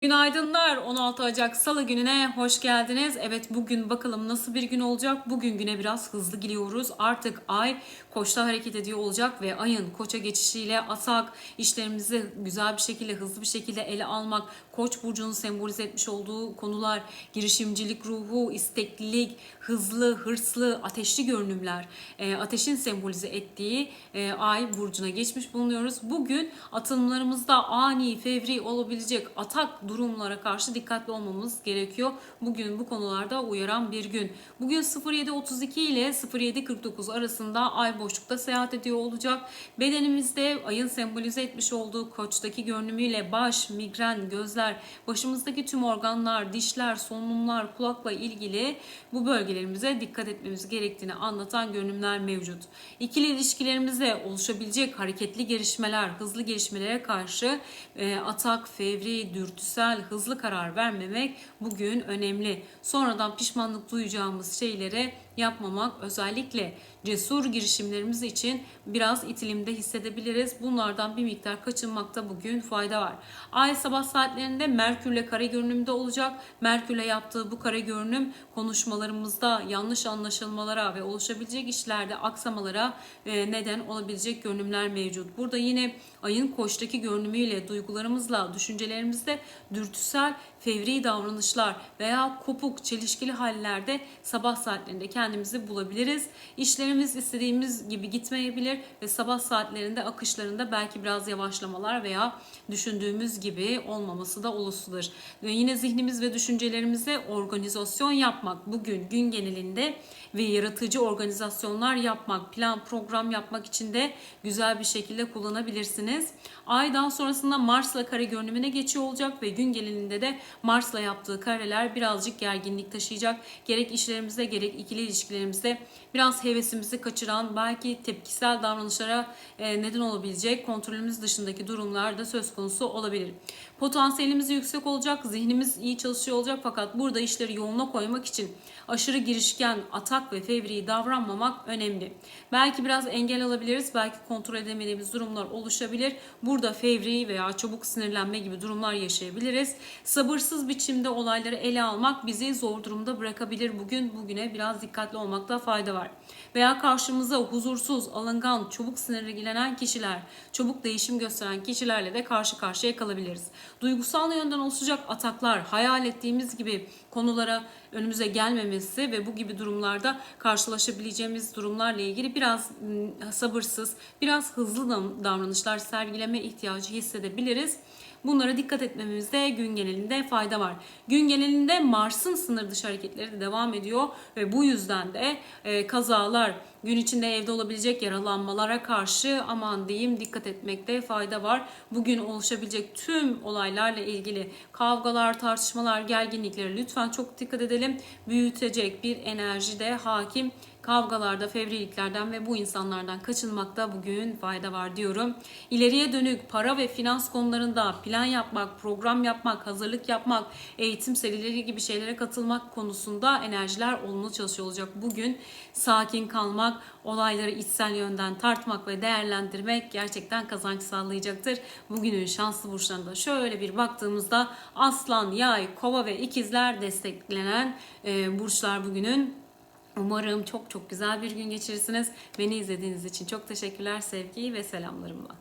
Günaydınlar 16 Ocak Salı gününe hoş geldiniz. Evet bugün bakalım nasıl bir gün olacak. Bugün güne biraz hızlı gidiyoruz. Artık ay koçta hareket ediyor olacak ve ayın koça geçişiyle atak işlerimizi güzel bir şekilde hızlı bir şekilde ele almak, koç burcunun sembolize etmiş olduğu konular, girişimcilik ruhu, isteklilik, hızlı, hırslı, ateşli görünümler, e, ateşin sembolize ettiği e, ay burcuna geçmiş bulunuyoruz. Bugün atılımlarımızda ani, fevri olabilecek atak durumlara karşı dikkatli olmamız gerekiyor. Bugün bu konularda uyaran bir gün. Bugün 07.32 ile 07.49 arasında ay boşlukta seyahat ediyor olacak. Bedenimizde ayın sembolize etmiş olduğu koçtaki görünümüyle baş, migren, gözler, başımızdaki tüm organlar, dişler, solunumlar, kulakla ilgili bu bölgelerimize dikkat etmemiz gerektiğini anlatan görünümler mevcut. İkili ilişkilerimizde oluşabilecek hareketli gelişmeler, hızlı gelişmelere karşı e, atak, fevri, dürtüsel, hızlı karar vermemek bugün önemli. Sonradan pişmanlık duyacağımız şeylere yapmamak özellikle cesur girişimlerimiz için biraz itilimde hissedebiliriz. Bunlardan bir miktar kaçınmakta bugün fayda var. Ay sabah saatlerinde Merkürle kare görünümde olacak. Merkürle yaptığı bu kare görünüm konuşmalarımızda yanlış anlaşılmalara ve oluşabilecek işlerde aksamalara e, neden olabilecek görünümler mevcut. Burada yine ayın koçtaki görünümüyle duygularımızla, düşüncelerimizde dürtüsel, fevri davranışlar veya kopuk, çelişkili hallerde sabah saatlerinde kendimizi bulabiliriz. İşlerimiz istediğimiz gibi gitmeyebilir ve sabah saatlerinde akışlarında belki biraz yavaşlamalar veya düşündüğümüz gibi olmaması da olasudır. Ve yine zihnimiz ve düşüncelerimize organizasyon yapmak bugün gün genelinde ve yaratıcı organizasyonlar yapmak, plan program yapmak için de güzel bir şekilde kullanabilirsiniz. Ay daha sonrasında Mars'la kare görünümüne geçiyor olacak ve gün genelinde de Mars'la yaptığı kareler birazcık gerginlik taşıyacak. Gerek işlerimizde gerek ikili ilişkilerimizde biraz hevesimizi kaçıran belki tepkisel davranışlara e, neden olabilecek kontrolümüz dışındaki durumlar da söz konusu olabilir. Potansiyelimiz yüksek olacak, zihnimiz iyi çalışıyor olacak fakat burada işleri yoluna koymak için aşırı girişken, atak ve fevri davranmamak önemli. Belki biraz engel alabiliriz, belki kontrol edemediğimiz durumlar oluşabilir. Burada fevri veya çabuk sinirlenme gibi durumlar yaşayabiliriz. Sabırsız biçimde olayları ele almak bizi zor durumda bırakabilir. Bugün bugüne biraz dikkatli olmakta fayda var. Veya karşımıza huzursuz, alıngan, çabuk sinirlenen kişiler, çabuk değişim gösteren kişilerle de karşı karşıya kalabiliriz. Duygusal yönden oluşacak ataklar, hayal ettiğimiz gibi konulara önümüze gelmemesi ve bu gibi durumlarda karşılaşabileceğimiz durumlarla ilgili biraz ıı, sabırsız, biraz hızlı davranışlar sergileme ihtiyacı hissedebiliriz. Bunlara dikkat etmemizde gün genelinde fayda var. Gün genelinde Mars'ın sınır dışı hareketleri de devam ediyor ve bu yüzden de e, kazalar, gün içinde evde olabilecek yaralanmalara karşı aman diyeyim dikkat etmekte fayda var. Bugün oluşabilecek tüm olaylarla ilgili kavgalar, tartışmalar, gerginlikleri lütfen çok dikkat edelim. Büyütecek bir enerji de hakim kavgalarda, fevriliklerden ve bu insanlardan kaçınmakta bugün fayda var diyorum. İleriye dönük para ve finans konularında plan yapmak, program yapmak, hazırlık yapmak, eğitim serileri gibi şeylere katılmak konusunda enerjiler olumlu çalışıyor olacak. Bugün sakin kalmak, olayları içsel yönden tartmak ve değerlendirmek gerçekten kazanç sağlayacaktır. Bugünün şanslı burçlarında şöyle bir baktığımızda aslan, yay, kova ve ikizler desteklenen e, burçlar bugünün Umarım çok çok güzel bir gün geçirirsiniz. Beni izlediğiniz için çok teşekkürler. Sevgi ve selamlarımla.